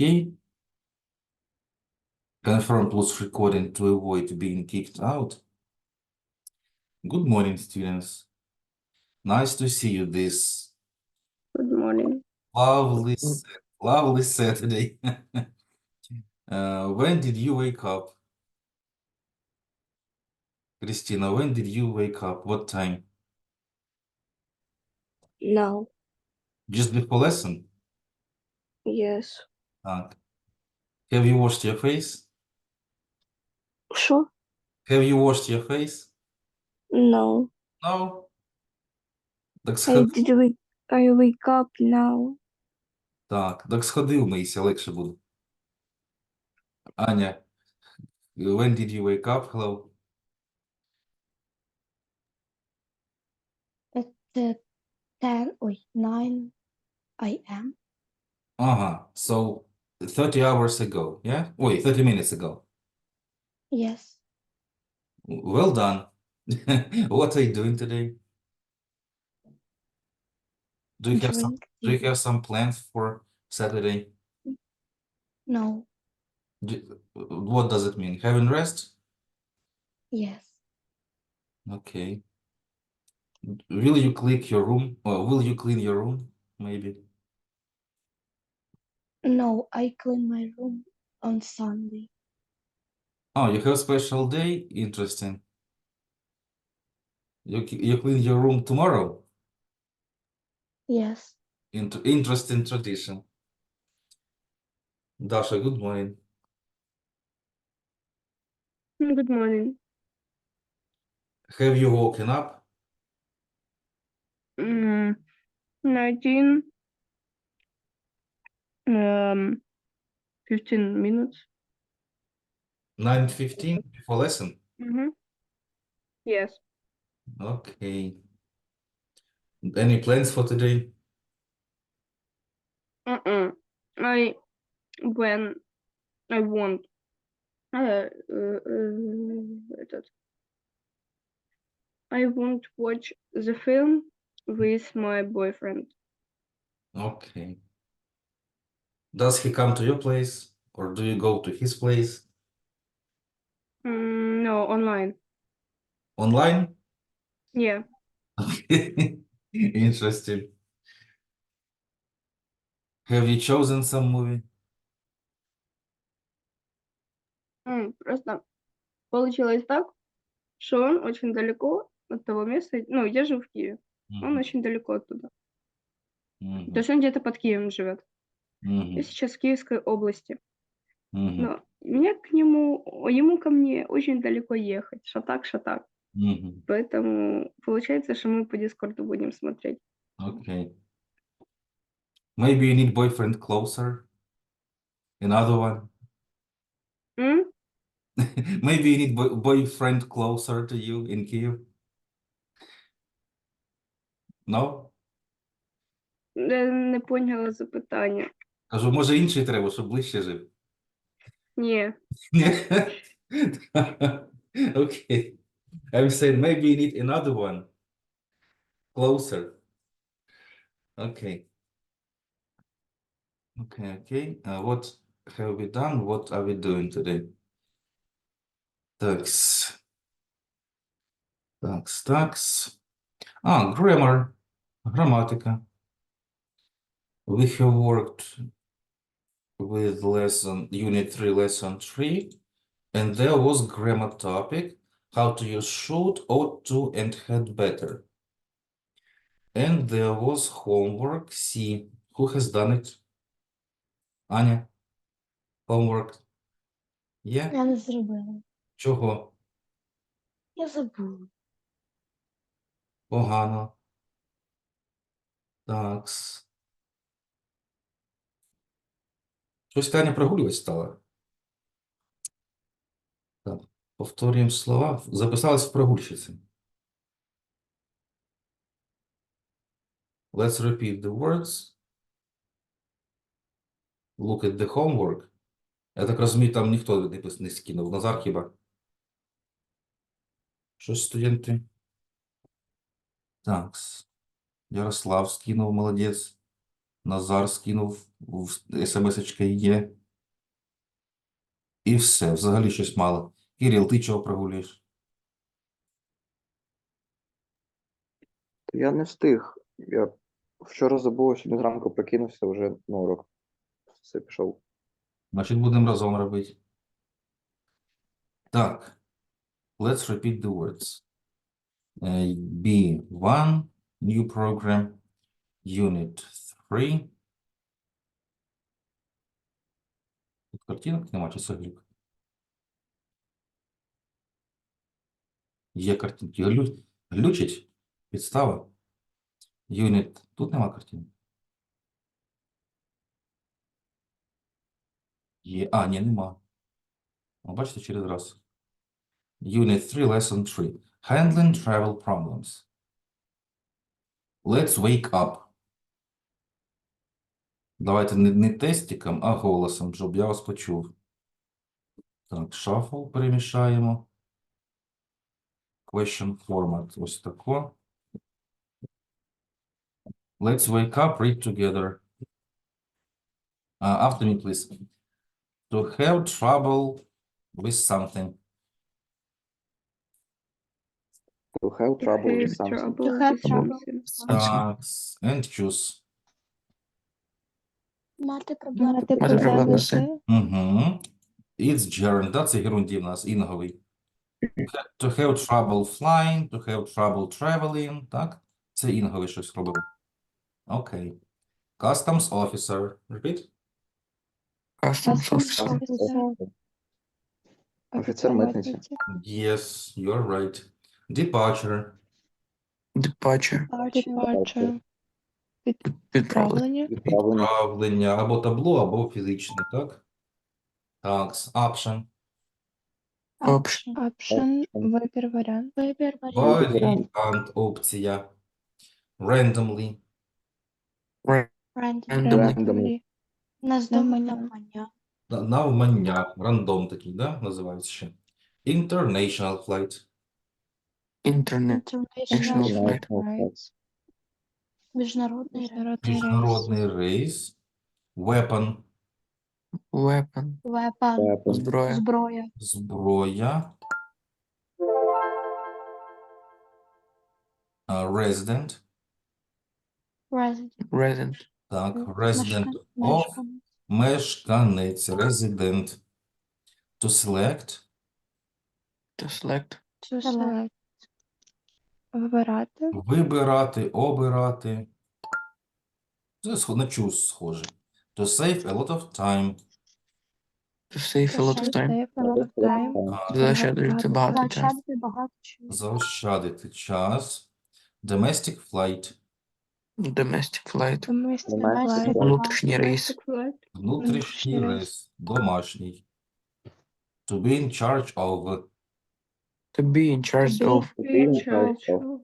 Okay. Confirm plus recording to avoid being kicked out. Good morning, students. Nice to see you this Good morning. lovely, Sat- lovely Saturday. Uh, when did you wake up? Christina, when did you wake up? What time? Now, Just before lesson? yes. Так. Have you washed your face? Що? Have you washed your face? No. No. Так I сходи. did wake, I wake up now. Так, так сходи вмийся, легше буде. Аня, when did you wake up? Hello. At the 10, ой, 9 a.m. Ага, so 30 hours ago, yeah? Wait, 30 minutes ago. Yes. Well done. What are you doing today? Do you have some, Drink do you have some plans for Saturday? No. Do- what does it mean? Having rest? Yes. Okay. Will you click your room? Or will you clean your room? Maybe. No, I clean my room on Sunday. Oh, you have a special day? Interesting. You, c- you clean your room tomorrow? Yes. Int- interesting tradition. Dasha, good morning. Good morning. Have you woken up? Mm, 19, um, 15 minutes. 9.15 before lesson? Mm-hmm. Yes. Okay. Any plans for today? Uh-uh. I when I want uh, uh, uh, I won't watch the film with my boyfriend. Okay. Does he come to your place or do you go to his place? Mm, no, online. Online? Yeah. Okay. Interesting. Have you chosen some movie? М, Просто получилось так, что он очень далеко от того места, ну, я живу в Киеве, он Мгм, очень далеко оттуда. мгм, То есть он где-то под Киевом живет. Я сейчас в Киевской области, мгм, но мне к нему, ему ко мне очень далеко ехать, что так, что так. мгм. Поэтому получается, что мы по Дискорду будем смотреть. Okay. Maybe you need boyfriend closer. Another one. М? Maybe you need boy boyfriend closer to you in Kiev. No? Я не поняла запитання. Кажу, може інший треба, щоб ближче жив. Ні. Ні? Okay. I'm saying maybe you need another one. Closer. Okay. Okay, okay. Uh, what have we done? What are we doing today? Такс. Такс, такс. А, grammar. Граматика. We have worked with lesson, unit 3, lesson 3, and there was grammar topic, how to use should, ought to, and had better. And there was homework C. Who has done it? Аня? Homework? Є? Я не зробила. Чого? Я забула. Погано. Такс. Щось Таня прогулювати стала. Так, повторюємо слова. Записалась в прогульщиці. Let's repeat the words. Look at the homework. Я так розумію, там ніхто не скинув. Назар хіба? Щось студенти? Так. Ярослав скинув, молодець. Назар скинув в смс-очка є. І все, взагалі щось мало. Кирил, ти чого прогулюєш? Я не встиг. Я вчора забув, сьогодні зранку прокинувся вже на урок. Все пішов. Значить, будемо разом робити. Так. Let's repeat the words. Е, B1, new program, unit 3. Тут картинок нема, чи це глюк? Є картинки. Глю... Глючить? Підстава? Unit. Тут нема картинок. Є. А, ні, нема. О, бачите, через раз. Unit 3, Lesson 3. Handling travel problems. Let's wake up. Давайте не, не тестиком, а голосом, щоб я вас почув. Так, shuffle перемішаємо. Question format. Ось тако. Let's wake up, read together. Uh, after me, please. To have trouble with something. To have trouble with something. To have trouble. with something. And choose. Мати проблеми. Мати проблеми з Угу. It's gerund. Да, це герундій в нас, інговий. To have trouble flying, to have trouble traveling, так? Це інговий щось робив. Окей. Customs officer. Repeat. Customs officer. Офіцер митниці. Yes, you're right. Departure. Departure. Departure. Відправлення. Відправлення. Відправлення або табло, або фізичне, так? Так, option. Option. Option. Вибір варіант. Вибір Варіант, опція. Randomly. Randomly. Randomly. Навмання. Навмання. Рандом такий, да? Називається ще. International flight. International flight. flight. Міжнародний Міжнародний Міжнародний рейс. Weapon. Weapon. Weapon. Зброя. Зброя. Зброя. А, Resident. Resident. Resident. Так, resident of. мешканець. Мешканець. Resident. To select. To select. To select. Вибирати. Вибирати, обирати. Це на choose схоже. To save a lot of time. To save a lot of time. А, багато часу. Заощадити багато часу. Заощадити час. Domestic flight. Domestic flight. Domestic Domestic flight. Внутрішній рейс. Внутрішній рейс. Домашній. To be in charge of. To be in charge be of.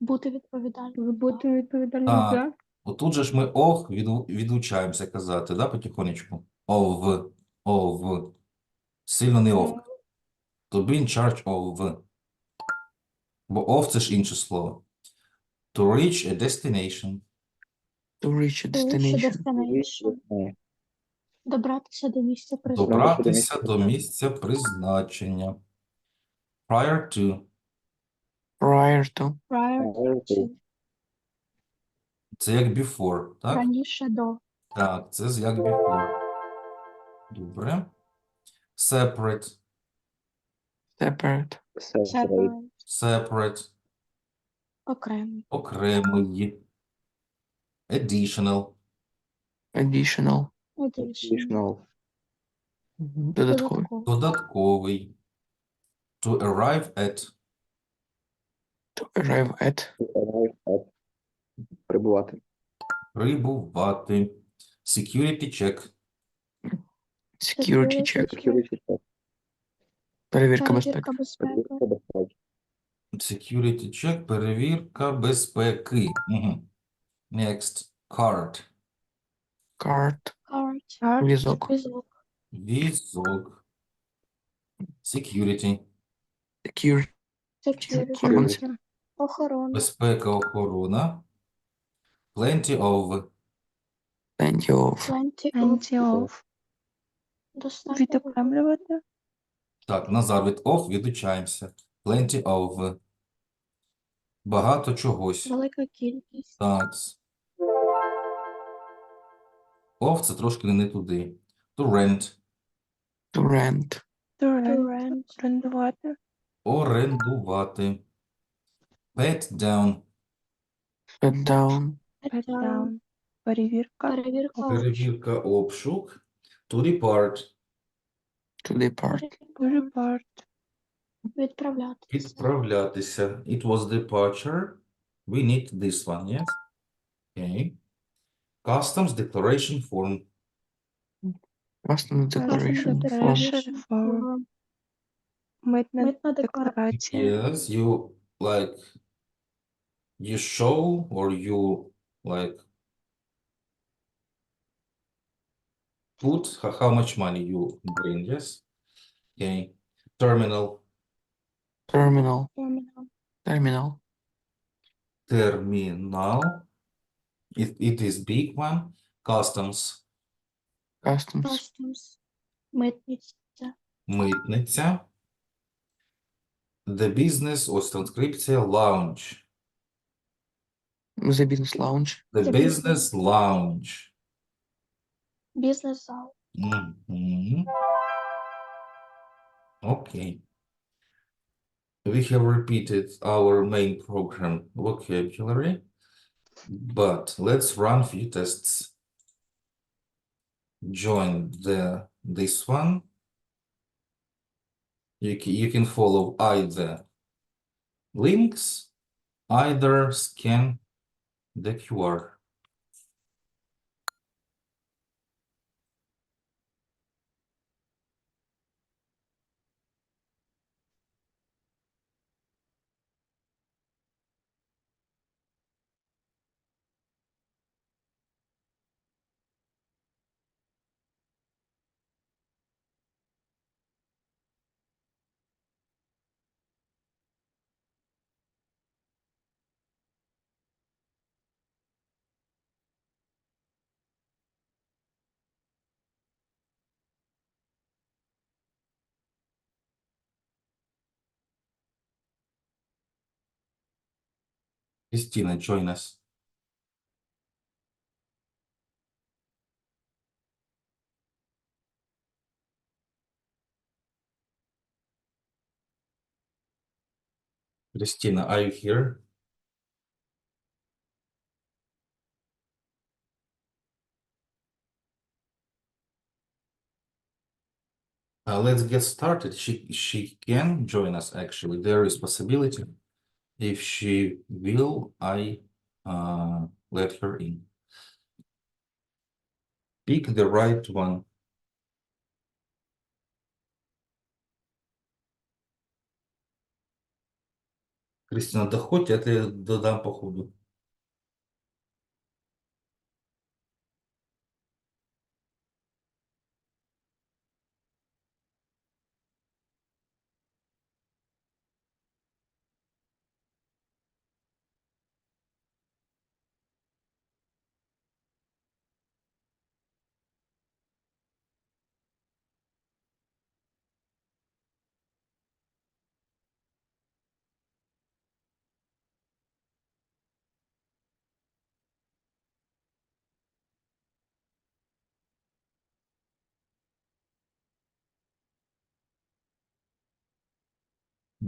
Бути відповідальним. Ви будете відповідальні А. за. Отут же ж ми ох віду- відучаємося казати, да, потихонечку. Of. Of. Сильно не ов. To be in charge of. Бо of це ж інше слово. To reach a destination. To reach a Destination. destination. Добратися до місця призначення. Добратися до місця призначення. Prior to. Prior to. Prior to. Це як before, так? Раніше до. Так, це з як before. Добре. Separate. Separate. Separate. Separate. Separate. Окремий. Окремий. Additional. Additional. Additional. Additional. Додатковий. Додатковий. Додатковий. To arrive at. To arrive at. To arrive at. Прибувати. Прибувати. Security check. Security check. Security check. Перевірка безпеки. Перевірка безпеки. Перевірка безпеки. Security check. Перевірка безпеки. Угу. Next. Card. Card. Card. Візок. Візок. Візок. Security. Security. Security. Охоронці. Охорона. Безпека, охорона. Plenty of. Plenty of. Plenty of. Plenty of. Достатньо. Відокремлювати. Так, Назар від of відучаємося. Plenty of. Багато чогось. Велика кількість. Так. Of це трошки не туди. To rent. To rent. To To rent. rent. Орендувати. Орендувати. Pat down. Pat Down. down. Перевірка. Перевірка. Перевірка обшук. To depart. To depart. To. Відправляти. Відправлятися. It was departure. We need this one, yes? Okay. Customs declaration form. Custom declaration form. Declaration form. Митна Митна декларація. декларація. Yes, you like you show or you like put ho- how much money you bring, yes? Okay. Terminal. Terminal. Термінал. Terminal. Terminal. It, it is big one. Customs. Customs. Customs. Митниця. Митниця. The business, ось транскрипція, lounge. The business lounge. The The business lounge. Бізнес-зал. Mhm. Okay. We have repeated our main program vocabulary, but let's run few tests. Join the this one. You you can follow either links, either scan the QR. Christina, join us. Christina, are you here? Uh, let's get started. She she can join us actually. There is possibility. If she will, I uh let her in. Pick the right one. Кристина, доходь, я тебе додам по ходу.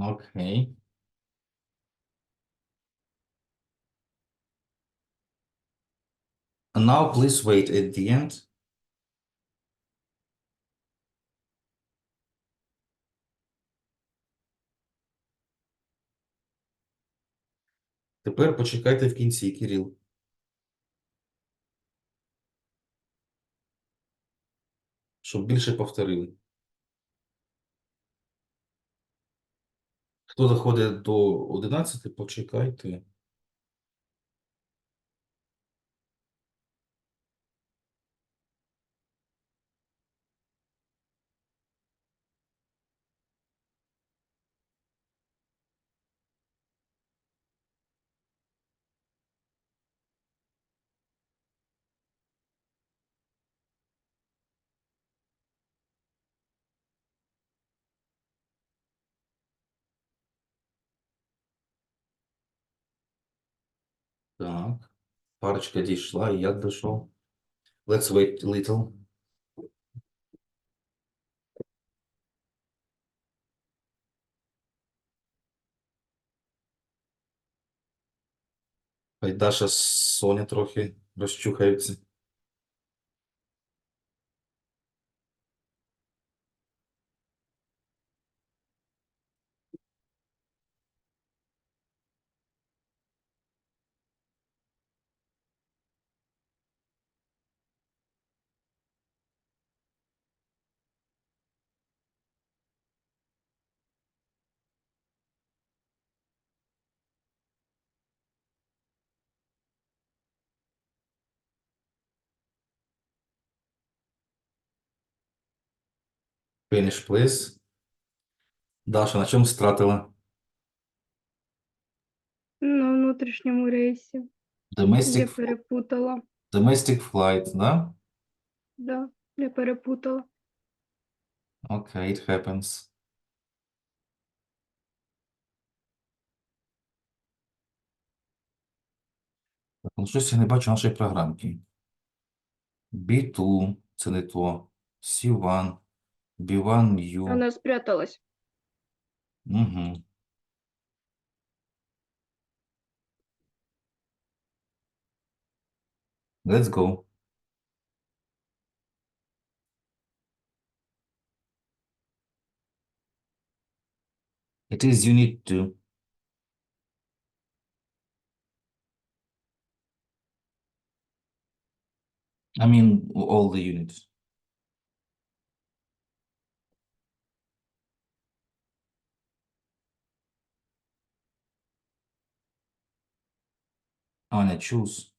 Okay. And now please wait at the end. Тепер почекайте в кінці, Кирил. Щоб більше повторили. Хто заходить до 11, почекайте. Так. Парочка дійшла, і я дійшов. Let's wait a little. Хай Даша з Соня трохи розчухаються. Finish, please. Даша, на чому стратила? На внутрішньому рейсі. Я Domestic, перепутала. domestic flight, да? Да, я перепутала. Окей, it happens. Так, ну щось я не бачу нашої програмки. B2, це не то. C1, B1U. Вона спряталась. Угу. Let's go. It is unit two. I mean, all the units. Аня, choose.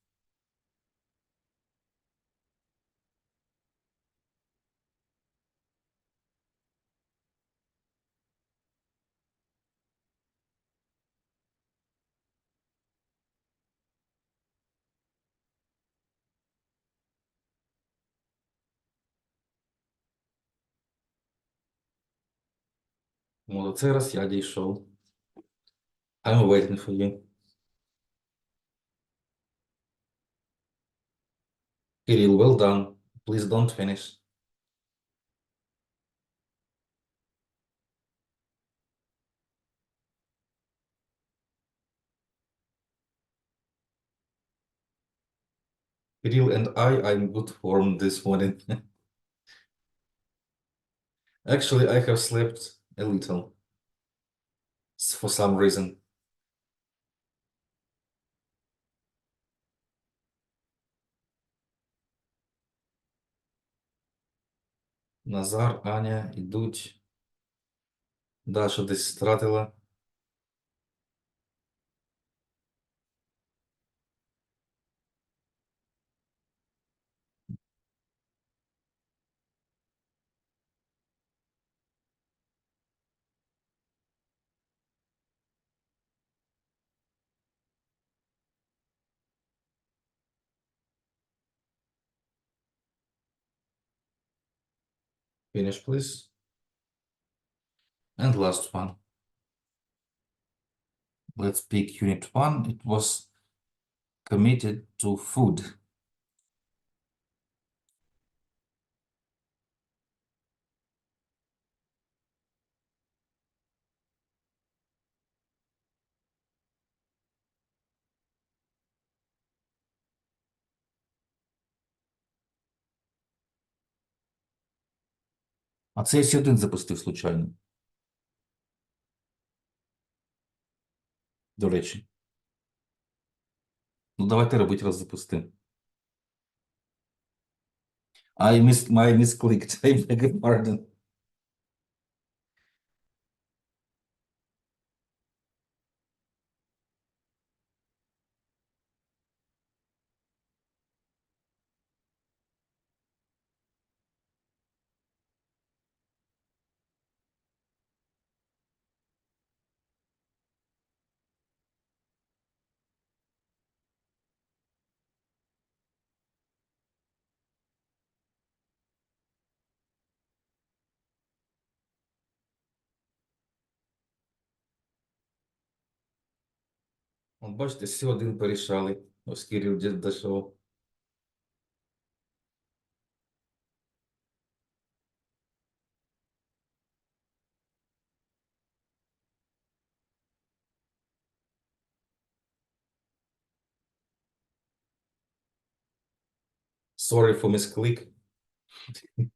Молодцей раз я дійшов. I'm waiting for you. Kirill, well done. Please don't finish. Kirill and I, I'm good form this morning. Actually, I have slept a little for some reason. Назар, Аня ідуть. Даша десь стратила. Finish, please. And last one. Let's pick unit one. It was committed to food. А це я ще запустив случайно. До речі. Ну, давайте робити раз запусти. I missed my misclicked. I beg your pardon. От бачите, всі один порішали, Кирил десь дійшов. Sorry for misclick.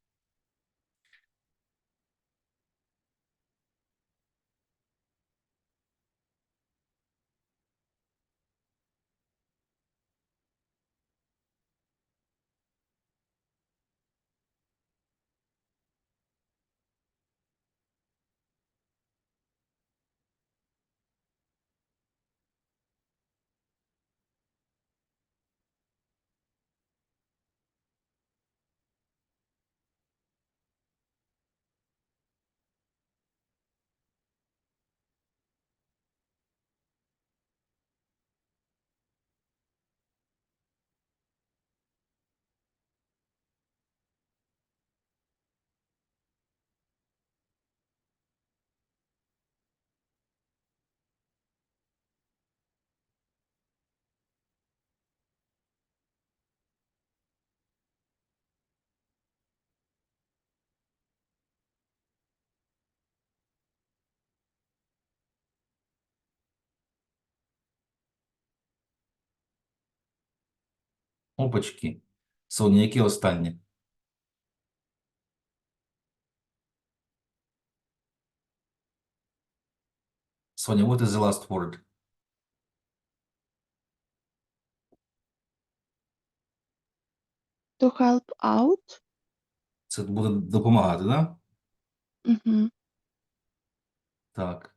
Опачки. Соня, які останні? Соня, what is the last word? To help out. Це буде допомагати, да? Угу. Так.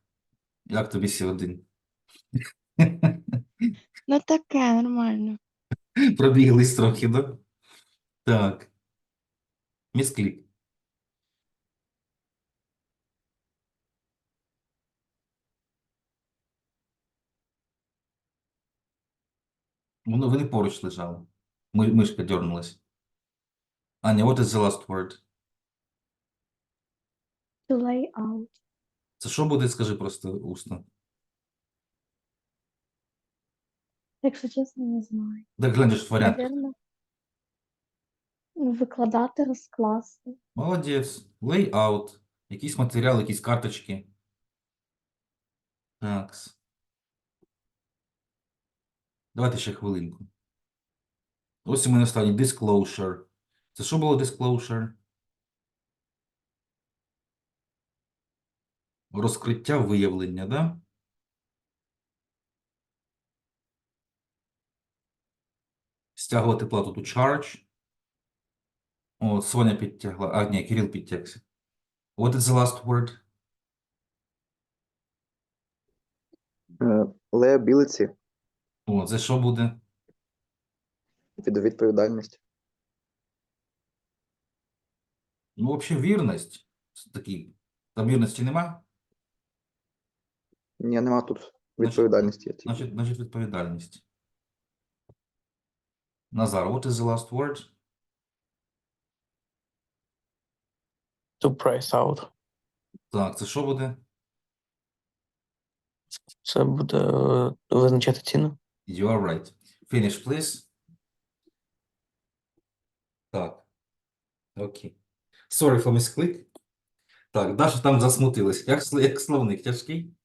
Як тобі сьогодні? Ну таке нормально. Пробіглись трохи, да? Так. Місклік. Воно вони поруч лежали. Мишка дернулась. Аня, what is the last word? To lay out. Це що буде, скажи просто усно. Якщо чесно, не знаю. Так глянеш варіант. Ну, Викладати, розкласти. Молодець. Layout. Якийсь матеріал, якісь карточки. Так. Давайте ще хвилинку. Ось у мене останній disclosure. Це що було disclosure? Розкриття виявлення, да? Стягувати плату to charge. О, Соня підтягла. А, ні, Кирил підтягся. What is the last word? Е, Liability О, це що буде? від відповідальність. Ну, взагалі, вірність. Це Такий. Там вірності нема? Ні, нема тут відповідальності. є тільки. Значить, значить відповідальність. Назар, what is the last word? To price out. Так, це що буде? Це буде е, визначати ціну. You are right. Finish, please. Так. Окей. Sorry for misclick. Так, Даша там засмутилась. Як, сл- як словник тяжкий?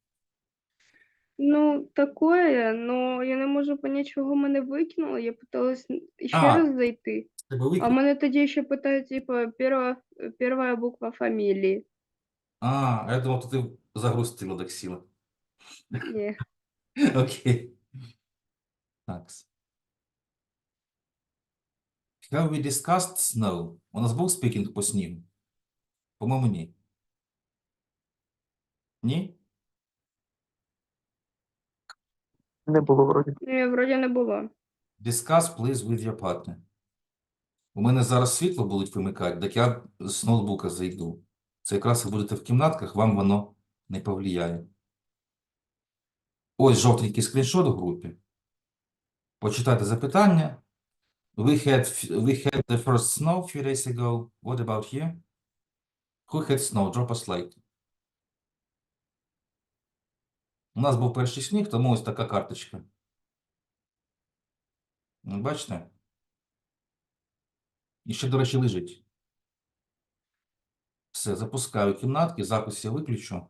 Ну, такое, но я не можу понять, чого мене викинуло. Я питалась ще А. раз зайти. Тебе А виклик? мене тоді ще питають, типа, перва, перша буква фамілії. А, я думав, то ти загрустила так сіла. Ні. Окей. Так. Have we discussed snow? У нас був спікінг по снігу? По-моєму, ні. Ні? Не було вроді. Ні, вроді не було. Discuss, please, with your partner. У мене зараз світло будуть вимикати, так я з ноутбука зайду. Це якраз ви будете в кімнатках, вам воно не повлияє. Ось жовтенький скріншот у групі. Почитайте запитання. We had, we had the first snow a few days ago. What about you? Who had snow? Drop us like. У нас був перший сніг, тому ось така карточка. Ну, бачите? І ще, до речі, лежить. Все, запускаю кімнатки, запис я виключу.